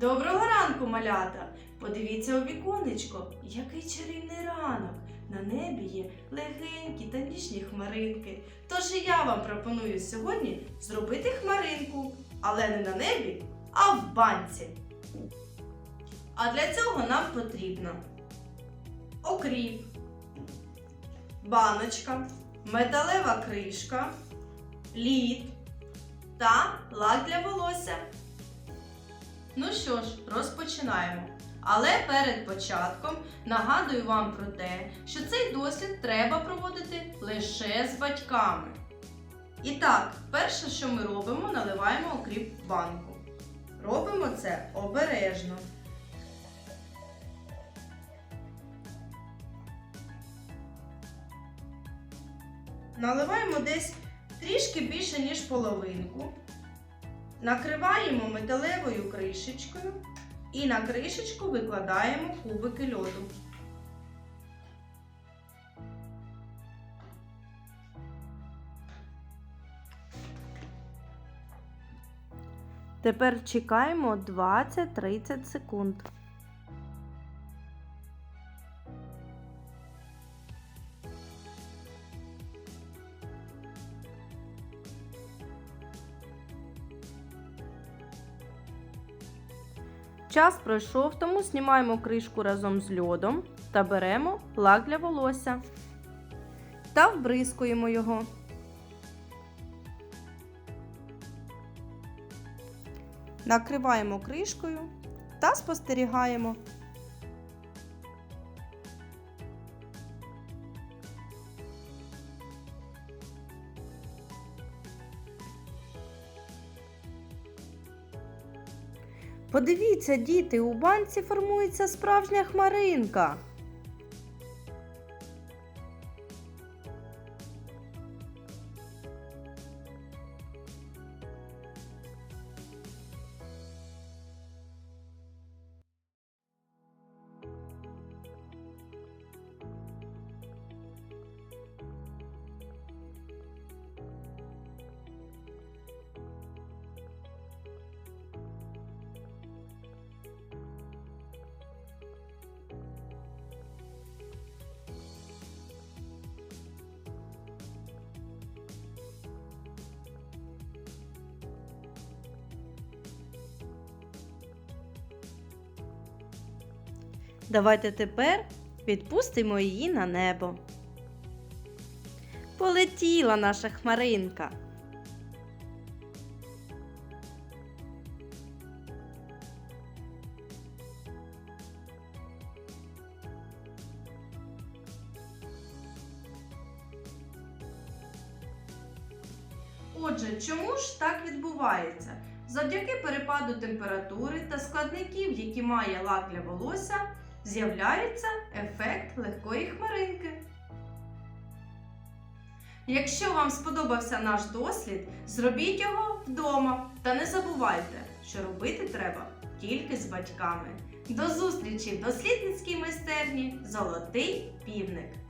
Доброго ранку, малята! Подивіться у віконечко, який чарівний ранок. На небі є легенькі та ніжні хмаринки. Тож і я вам пропоную сьогодні зробити хмаринку, але не на небі, а в банці. А для цього нам потрібно окріп, баночка, металева кришка, лід та лак для волосся. Ну що ж, розпочинаємо. Але перед початком нагадую вам про те, що цей дослід треба проводити лише з батьками. І так, перше, що ми робимо, наливаємо окріп в банку. Робимо це обережно. Наливаємо десь трішки більше, ніж половинку. Накриваємо металевою кришечкою і на кришечку викладаємо кубики льоду. Тепер чекаємо 20-30 секунд. Час пройшов, тому знімаємо кришку разом з льодом та беремо лак для волосся та вбризкуємо його. Накриваємо кришкою та спостерігаємо. Подивіться, діти, у банці формується справжня хмаринка. Давайте тепер відпустимо її на небо. Полетіла наша хмаринка. Отже, чому ж так відбувається? Завдяки перепаду температури та складників, які має лак для волосся, з'являється ефект легкої хмаринки. Якщо вам сподобався наш дослід, зробіть його вдома та не забувайте, що робити треба тільки з батьками. До зустрічі в дослідницькій майстерні Золотий півник!